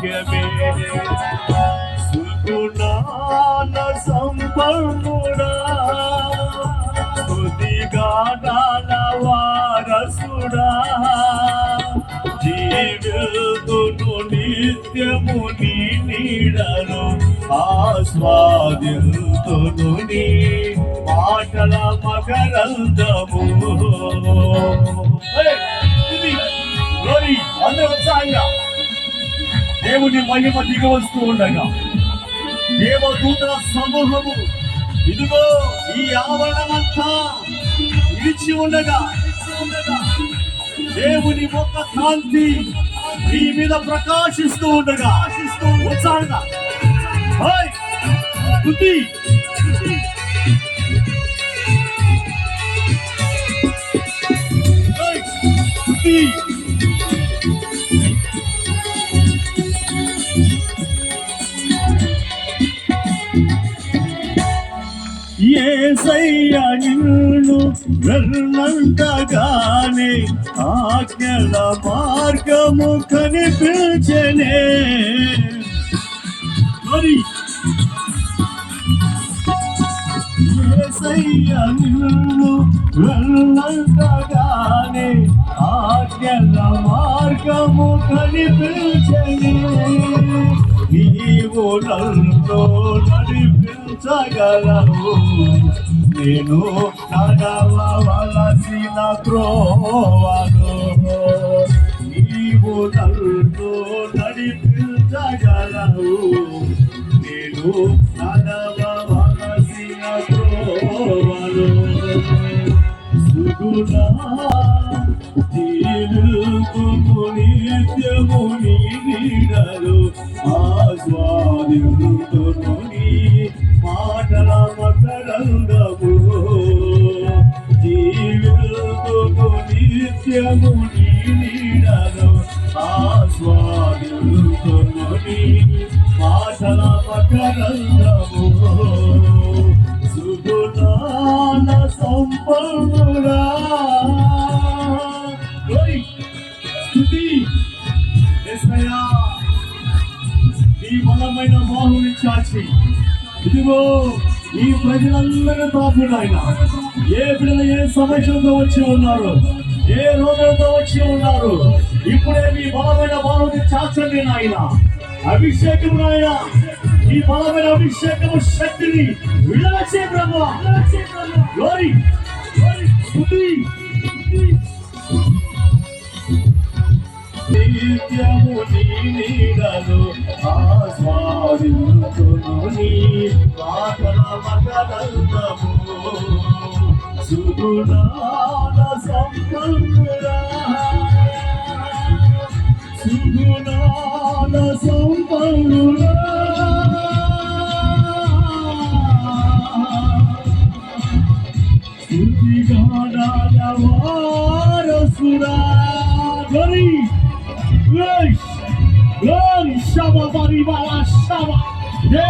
భాగ్యమే. సుగుణాన సంపన్నుడా. స్తుతిగానాల వారసుడా. జీవితును నిత్యము నీ నీడను ఆస్వాదితును నీ మాటల మకరందము దేవుని మహిమ దిగ వస్తూ ఉండగా. దేవదూతల సమూహము ఇదిగో ఈ ఆవరణమంతా నిలిచి ఉండగా. దేవుని మొక్క కాంతి మీ మీద ప్రకాశిస్తూ ఉండగా. ఉత్సాహంగా. హై! స్తుతి! ఏసయ్య నిన్ను వెళ్ళంతగానే ఆజ్ఞల మార్గము కనిపించనే. మరి ఏసయ్య నిన్ను వెళ్ళంతగానే ఆజ్ఞల మార్గము కనిపించనే. నీవు నన్ను నడిపి నడిపించగలవు నేను నడవలసిన త్రోవను. నీవు నన్ను నడిపించగలవు నేను నడవలసిన త్రోవను. సుగుణా తీరుకుము నిత్యము నీ నీడలు ఆస్వాదింతును నిత్యము నీ నీడలు ఆస్వాదింతును నీ మాటల మకరందము సుగుణాల సంపన్నుడా Glory! ఈ బలమైన మోహుని చాచి ఇదిగో ఈ ప్రజలందరూ తాపుడు ఆయన ఏ బిడ్డలు ఏ సమస్యలతో వచ్చి ఉన్నారు ఏ రోగులతో వచ్చి ఉన్నారు? ఇప్పుడే మీ బలమైన మోహుని చాచండి నాయన. అభిషేకం నాయన. ఈ బలమైన అభిషేకము శక్తిని విడవచ్చే ప్రభు. గ్లోరీ స్తుతి నిత్యము నీ నీడలు ఆస్వాదింతును నీ మాటల మకరందము సుగుణా Glory! Glory! Glory! Shama Bari Bala Shama!